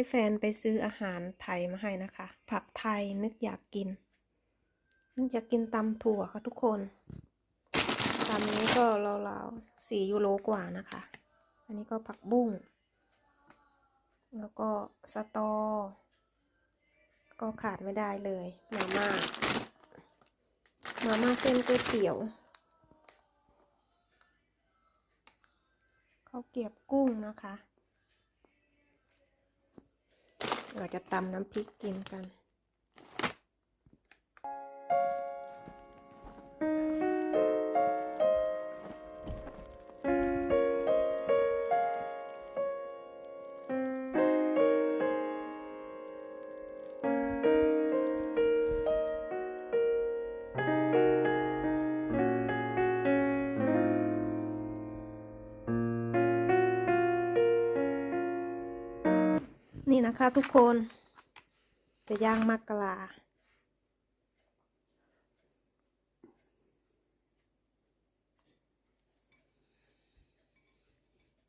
ให้แฟนไปซื้ออาหารไทยมาให้นะคะ ผักไทยนึกอยากกิน นึกอยากกินตำถั่วค่ะทุกคนตำนี้ก็ราวๆสี่ยูโรกว่านะคะ อันนี้ก็ผักบุ้ง แล้วก็สตอ ก็ขาดไม่ได้เลยมาม่า มาม่าเส้นก๋วยเตี๋ยวข้าวเกรียบกุ้งนะคะ เราจะตำน้ำพริกกินกัน นี่นะคะทุกคน จะย่างมากกลา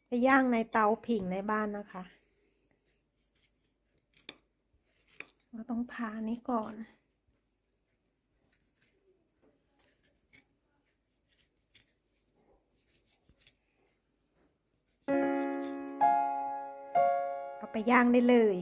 จะย่างในเตาผิงในบ้านนะคะ เราต้องพานี้ก่อน ไปย่างได้เลย